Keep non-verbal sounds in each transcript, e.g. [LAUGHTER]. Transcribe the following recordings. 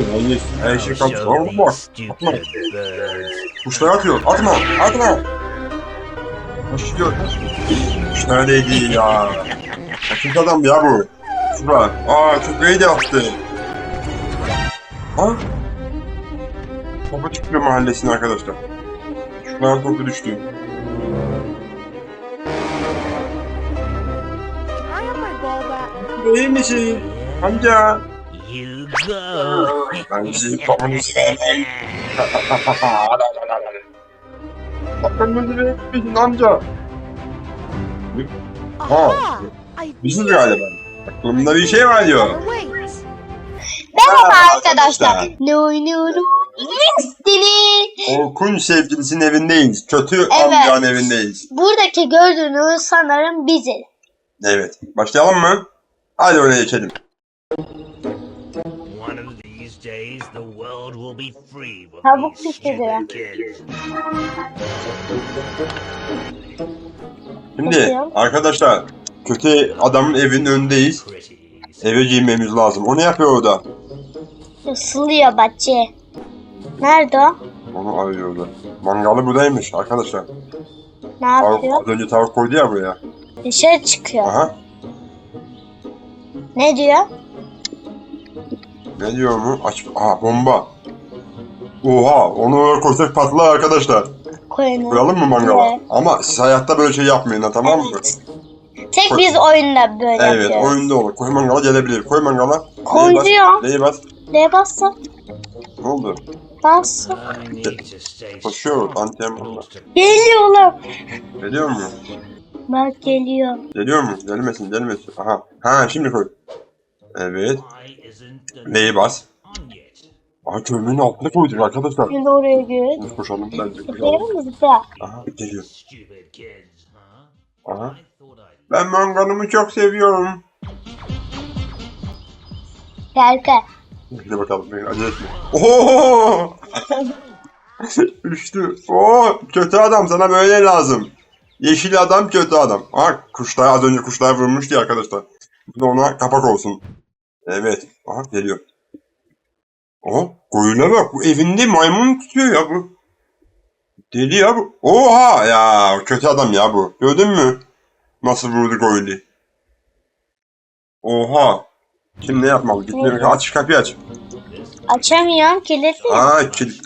atmıyor. Allah her şey kalmış. Var mı var? Atma. Kuşlar atıyor. Atma. Atma. Başlıyor. Kuş neredeydi ya? Kaçıncı adam ya bu? Şura. Aa köpeği de attı. Ha? Topa çıkıyor mahallesine arkadaşlar. Şuradan topu düştü. İyi? Amca. You go. Ben sizi topunu sevmem. Topunu sevmem amca. Aha! I Bizim galiba. Aklımda bir şey var diyor. Merhaba arkadaşlar. Ne oynuyoruz? Dini. Orkun sevgilisinin evindeyiz. Kötü Evet. amcanın evindeyiz. Buradaki gördüğünüz sanırım bizi. Evet. Başlayalım mı? Hadi oraya geçelim. The world will be free of Tavuk these. Şimdi Bakıyorum. arkadaşlar kötü adamın evinin önündeyiz. Pretties. Eve girmemiz lazım. O ne yapıyor orada? Isılıyor bahçe. Nerede o? Onu arıyor orada. Mangalı buradaymış arkadaşlar. Ne Tavuk, yapıyor? az önce tavuk koydu ya buraya. Dışarı çıkıyor. Aha. Ne diyor? Ne diyor mu? Aç. Aha bomba. Oha onu oraya koysak patlar arkadaşlar. Koyunu. Koyalım mı mangala? Evet. Ama siz hayatta böyle şey yapmayın ha tamam mı? Evet. Tek biz oyunda böyle Evet yapıyoruz. oyunda olur. Koy mangala gelebilir. Koy mangala. Koydu Neyi ya. bas? Neyi bas? Ne bassa? Ne oldu? Bassa. I need to stay Koşuyor. Anten burada. close to Geliyorlar. Geliyor mu? Bak geliyor. Geliyor mu? Gelmesin gelmesin. Aha. Ha şimdi koy. Evet. Neyi bas? Aha kömürün altına koyduk arkadaşlar. Şimdi oraya gir. Biz koşalım bence. Gidelim mi zıpla? Aha geliyor. Aha. Ben mangalımı çok seviyorum. Berke. Hadi bakalım. Acele etme. Oho! [LAUGHS] Üçtü. Oo, kötü adam sana böyle lazım. Yeşil adam kötü adam. Aha kuşlar az önce kuşlar vurmuştu ya arkadaşlar. Bu da ona kapak olsun. Evet. Aha geliyor. Aha koyuna bak. Bu evinde maymun tutuyor ya bu. Deli ya bu. Oha ya kötü adam ya bu. Gördün mü? Nasıl vurdu koyunu. Oha. Şimdi ne yapmalı? Gitmemek. Aç kapıyı aç. Açamıyorum kilitli. Aa kilit.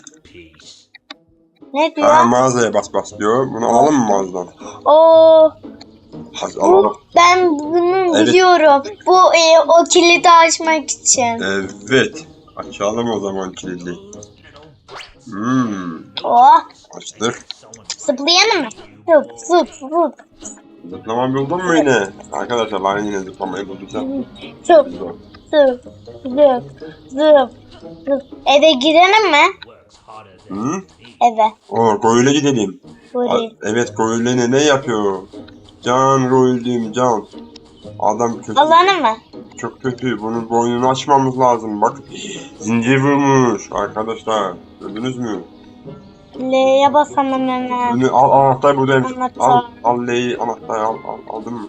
Ne diyor? Ha mağazaya bas bas diyor. Bunu alalım mı mağazadan? Oo. Bu, ben bunu Evet. biliyorum. Bu e, o kilidi açmak için. Evet. Açalım o zaman kilidi. Hmm. Oh, Açtık. zıplayalım mı? Zıp zıp zıp. Zıplama buldun mu yine? Arkadaşlar ben yine zıplamayı buldum. Zıp zıp zıp zıp zıp. Eve girelim mi? Hı? Eve. Oo Goyul'e gidelim. Buraya. evet ne, ne yapıyor? Can Goyul'üm can. Adam kötü. Alalım mı? Çok kötü. Bunun boynunu açmamız lazım. Bak zincir vurmuş arkadaşlar. Gördünüz mü? L'ye basalım hemen. Bunu al anahtar buradaymış. Anahtar. Al al L'yi anahtar al, al aldın mı?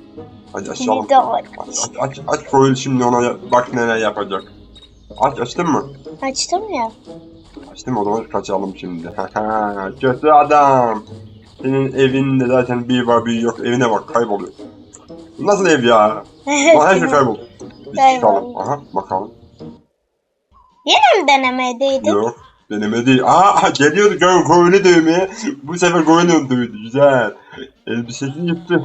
Hadi açalım. Kilidi aç. Aç aç aç Goyul şimdi ona bak neler yapacak. Aç açtın mı? Açtım ya. Açtım o zaman kaçalım şimdi. [LAUGHS] Kötü adam. Senin evinde zaten bir var bir yok. Evine bak kayboluyor. Nasıl ev ya? Ulan her şey kayboldu. Biz çıkalım. Aha bakalım. Yine mi denemedeydik? Yok. Deneme değil. Aa geliyordu gö Goyul'u dövmeye. Bu sefer Goyul'u dövdü. Güzel. Elbisesi yıktı. [LAUGHS]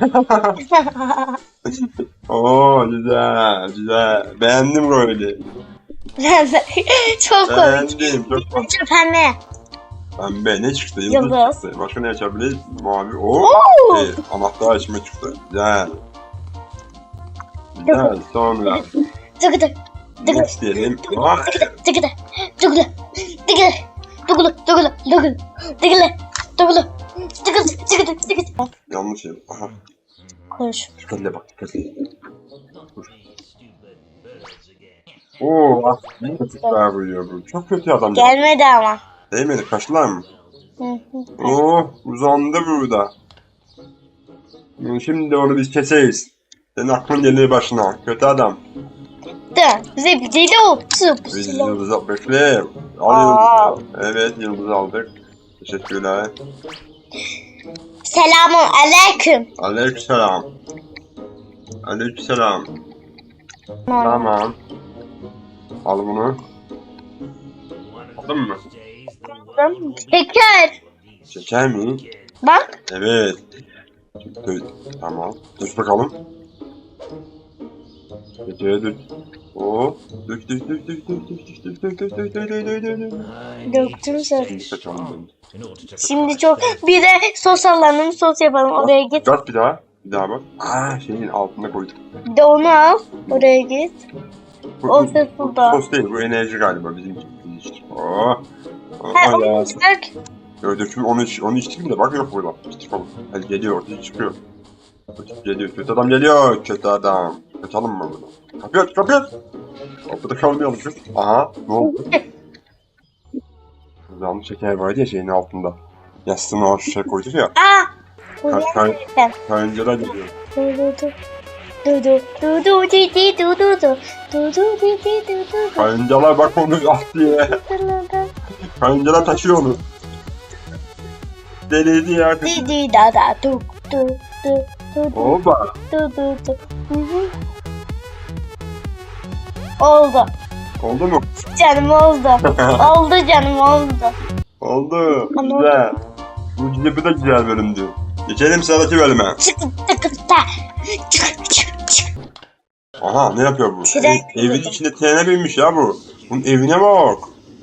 Oo güzel güzel. Beğendim Goyul'u. [LAUGHS] Çok komik. Beğendim. Çok komik. Çok pembe. Ne çıktı? Yıldız, Yıldız. çıktı. Başka ne açabiliriz? Mavi. Oo. Oo. Ee, anahtar açma çıktı. Güzel. Güzel. Sonra Tıkı tık. Ne isteyelim? Vay. tıkı tıkı tıkı tıkı tıkı tıkı tıkı tıkı tıkı tıkı tıkı tıkı Yanlış yer. Aha. Koş. Dikkatle bak. Dikkatle. again. Oo bak. Ne vuruyor bu. Çok kötü adam. ya. Gelmedi ama. Değmedi kaşlarım. oh uzandı burada. Şimdi onu biz keseyiz. Senin aklın gelir başına. Kötü adam. Da bize de oldu. Biz yıldız aldık. Al Evet yıldız aldık. Teşekkürler. Selamun aleyküm. Aleyküm selam. Aleyküm selam. Tamam. Al bunu. Aldın mı? Şeker. Şeker mi? Bak. Evet. Dö- Tamam. Dök bakalım. Şekere dök. Oo. Dök dök dök dök dök dök dök dök dök dök dök dök dök dök dök. Döktüm zaten. Şimdi çok bir de sos alalım sos yapalım oraya git. Dört bir daha. Bir daha bak. Aa şeyin altında koyduk. Bir de onu al oraya git. O ses burada. sos değil bu enerji galiba bizim için. Oo. Ha, onu ya. çıkar. Yo, döküm onu, iç- onu içtik bile bak yok burada. İçtik oğlum. Hadi geliyor ortaya çıkıyor. Geliyor. Kötü adam geliyor. Kötü adam. Kaçalım mı bunu? Kapıyı aç kapıyı aç. Kapıda kalmayalım kız. Aha ne oldu? [LAUGHS] Yanlış şeker vardı ya şeyin altında. Yastığın o şey koyduk ya. Aa. Kar, Ben. karıncalar geliyor. Du du du. Du du du du di di du du du. Du du di di du du du. Karıncalar bak onu at diye. Karıncalar taşıyor onu. Deliydi ya. Di di da da du du du du Oba. du du du. Oldu. Oldu mu? Canım oldu. [LAUGHS] oldu canım oldu. Oldu. Güzel. Bu, bu da güzel bölümdü. Geçelim sıradaki bölüme. Aha ne yapıyor bu? Tren. Ev- evin içinde trene binmiş ya bu. Bunun evine bak.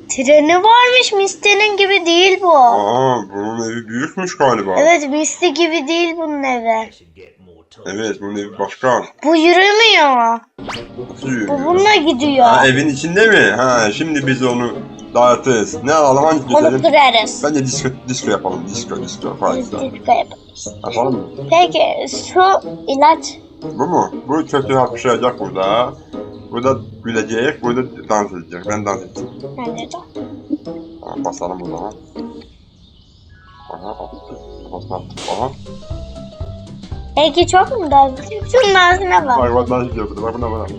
Treni varmış Misty'nin gibi değil bu. Aa bunun evi büyükmüş galiba. Evet Misty gibi değil bunun evi. Evet bunun evi başka. Bu yürümüyor. Nasıl Bu bununla gidiyor. Ha evin içinde mi? Ha şimdi biz onu dağıtırız. Ne alalım hangi Onu geçelim? kırarız. Bence disco, disco yapalım. Disco, disco. Fazla. disco yaparız. Yapalım mı? Peki şu ilaç Bu mu? Bu kötü hapşıracak burada. Burada gülecek, burada dans edecek. Ben dans edeceğim. nerede? Tamam, basalım o zaman. Aha, attı. Aha. Peki çok mu daha? Şunun ağzına bak. Bak bak dans ediyor burada. Bak buna bak.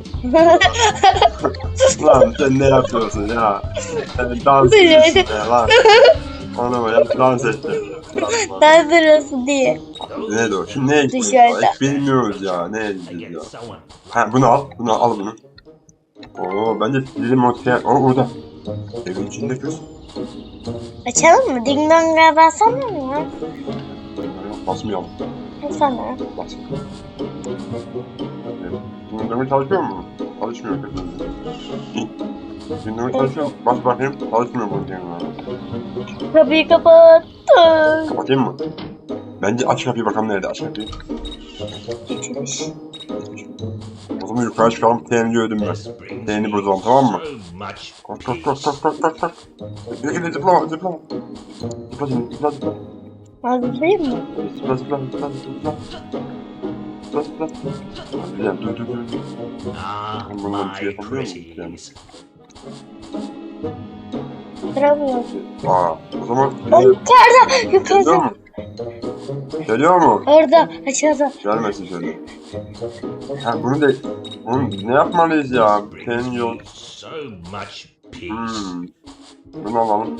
[LAUGHS] lan sen ne yapıyorsun ya? Sen dans ediyorsun ya lan. Ona bak ya dans etti. Daha sırası değil. Neydi o? Şimdi neye? Dışarıda. Hiç bilmiyoruz ya. Neye gideceğiz ya? Ha bunu al. Bunu al, al bunu. Oo bence dilim ortaya. O orada. Evin içinde kız. Açalım mı? Ding dong'a bassana mı ya? Basmayalım. Lütfen merak etme. Gündeme çalışıyor mu? Çalışmıyor kesinlikle. Gündeme çalışıyor mu? Bas bakayım. Çalışmıyor bu gündeme. Kapıyı kapattım. Kapatayım mı? Bence aç kapıyı bakalım nerede aç kapıyı. Geçmiş. O zaman yukarı çıkalım TN'yi ödüm ben. TN'i bozalım tamam mı? Kalk kalk kalk kalk kalk kalk. Bekle zıplama zıplama. Zıpla zıpla zıpla zıpla. Hazırlayayım mı? Zıpla zıpla zıpla zıpla. Zıpla zıpla. Güzel dur dur dur. Ah, Ben my pretties. Duramıyorum. Aa o zaman yukarıda. geliyor Yukarıda. mu? Geliyor mu? Orada. Aşağıda. Gelmesin şöyle. Ha bunu da bunu ne yapmalıyız ya? Senin yol. So much. Hmm. Bunu alalım.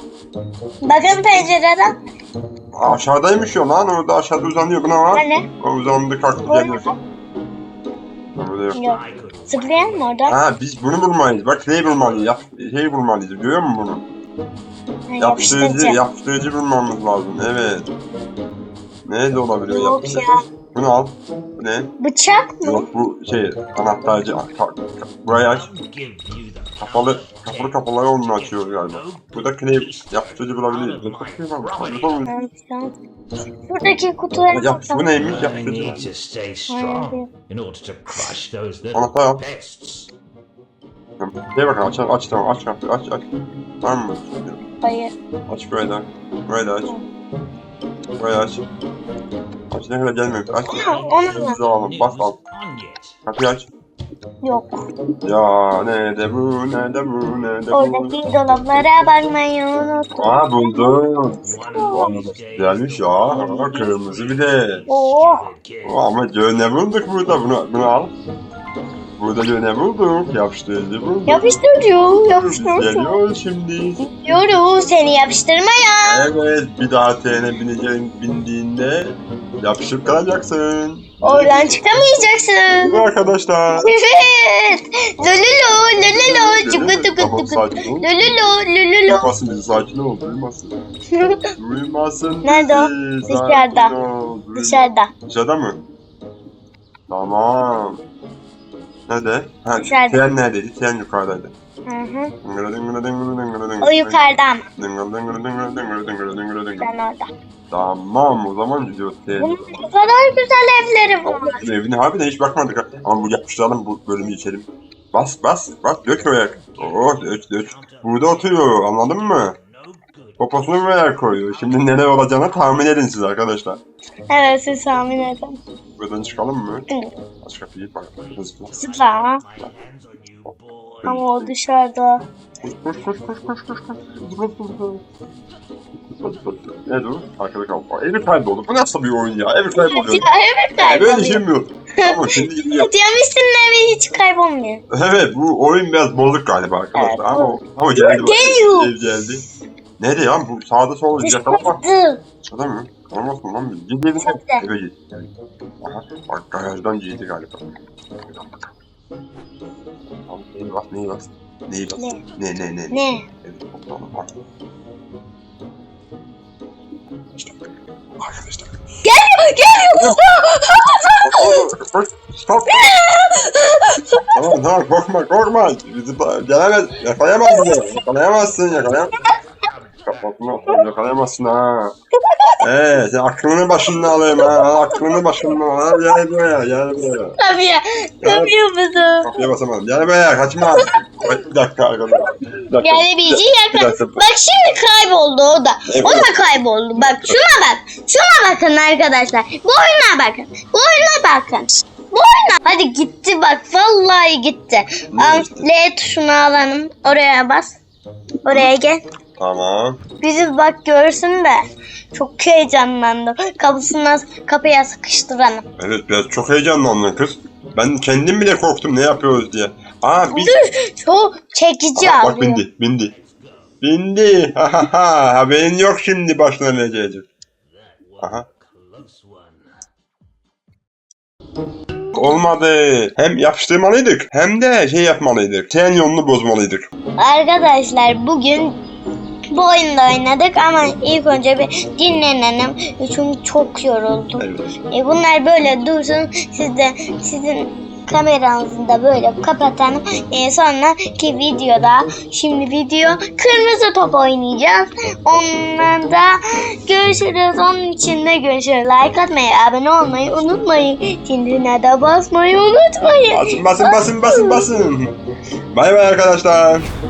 Bakın pencereden. Aşağıdaymış ya lan orada aşağıda uzanıyor buna var. Hani? O uzandı kalktı geliyor. Burada yok. Zıplayan mı orada? Ha biz bunu bulmalıyız. Bak neyi bulmalıyız? Yap, şeyi bulmalıyız. Görüyor musun bunu? Ha, Yapıştırıcı, yapıştırıcı. yapıştırıcı bulmamız lazım. Evet. Nerede olabiliyor Yok yapıştırıcı? ya. Bunu al. Bu ne? Bıçak mı? Yok bu şey anahtarcı. Ka- ka- burayı aç. Kapalı, kapalı kapalı onu açıyor galiba. Burada clay yapıştırıcı bulabiliriz. My Yapıştırıcı Evet, şu an. Buradaki kutuya Yapış, bu neymiş? I need Yapıştırıcı. to stay strong in order to crush those little Anahtar al. pests. Gel bakalım aç, aç tamam aç kapıyı aç aç. Var mı? Hayır. Aç böyle aç. Böyle aç. Böyle aç. Aç ne kadar gelmiyor. Aç. Onu alalım. Bas al. Kapıyı aç. yok. Ya ne de bu ne de bu ne de bu. Oradaki dolaplara bakmayı unuttum. Aa buldum. Güzelmiş ya. Aa, kırmızı bir de. Aa, ama ne bulduk burada bunu bunu al. Burada yine bulduk. Yapıştırıcı bulduk. Yapıştırıyor, yapıştırıyor. Geliyor şimdi. Diyorum seni yapıştırmaya. Evet bir daha trene bineceğin bindiğinde yapışıp kalacaksın. Oradan çıkamayacaksın. Bu arkadaşlar. [LAUGHS] Evet. Lololo, lololo, çıkı tıkı tıkı. Lololo, lololo. Duymasın bizi sakin ol. Duymasın. [LAUGHS] Duymasın Nerede o? Dışarıda. Dışarıda. Dışarıda mı? Tamam. Nerede? Ha, Dışarıda. tren neredeydi? Tren yukarıdaydı. Hı hı. O O yukarıdan. Ben Ben orada. Tamam o zaman gidiyoruz tren. Bunun ne kadar güzel evleri var. Bu evine harbiden hiç bakmadık. Ama bu yapıştıralım bu bölümü içelim. Bas bas bas dök oraya. Oh dök dök. Burada oturuyor anladın mı? Poposunu buraya koyuyor. Şimdi neler olacağını tahmin edin siz arkadaşlar. Evet siz tahmin edin. Buradan çıkalım mı? Hı. Aç kapıyı bak. Hızlı. Zıpla. Ama o dışarıda. Koş koş koş koş koş koş koş. Zıpla zıpla. Ne dur? Arkada kal. Aa, Evi kayboldu. Bu nasıl bir oyun ya? Kayboluyor. Ya evet Ya böyle kayboluyor. şey mi yok? Ama [LAUGHS] şimdi gidiyor. Diamisinin evi hiç kaybolmuyor. Evet bu oyun biraz bozuk galiba arkadaşlar. Evet, ama ama geldi. Geliyor. Geldi. Nerede ya? Bu sağda solda yakalama. Dı. Şurada mı? Olmasın lan biz. Git evine. Şurada. Eve git. Aha bak garajdan yedi galiba. Tamam neyi bas neyi bas. Neyi bas. Ne? Ne ne ne. Ne? Evet toplanalım bak. Arkadaşlar. Geliyor, geliyor. Stop. Stop. tamam tamam korkma korkma. Bizi gelemez. Yakalayamaz bizi. Yakalayamazsın yakalayamazsın. Kapatma yakalayamazsın ha. Sen aklını başından alayım ha. Aklını başından al. Gel buraya gel buraya. Tabii. Kapıyor musun? Kapıya basamadım. Gel buraya kaçma. Bir dakika arkadaşlar. Bir dakika. Yani bir şey. Bak şimdi kayboldu o da. Evet. O da kayboldu. Bak şuna bak. Şuna bakın arkadaşlar. Bu oyuna bakın. Bu oyuna bakın. Bu oyuna. Hadi gitti bak. Vallahi gitti. Al? L tuşunu alalım. Oraya bas. Oraya gel. Tamam. Bizi bak görsün de. Çok heyecanlandım. Kapısına kapıya sıkıştıralım. Evet biraz çok heyecanlandın kız. Ben kendim bile korktum ne yapıyoruz diye. Aa bir Dur. Çok çekici Aha, bak bindi bindi. Bindi. Ha ha ha. Haberin yok şimdi başına ne gelecek. Aha. Olmadı. Hem yapıştırmalıydık hem de şey yapmalıydık. Tren yolunu bozmalıydık. Arkadaşlar bugün bu oyunda oynadık ama ilk önce bir dinlenelim. Çünkü çok yoruldum. Evet. E bunlar böyle dursun. Siz de sizin kameranızı da böyle kapatalım. E sonraki videoda şimdi video kırmızı top oynayacağız. Ondan da görüşürüz. Onun için de görüşürüz. Like atmayı, abone olmayı unutmayın. Zilini de basmayı unutmayın. Basın basın basın basın basın. Bay bay arkadaşlar.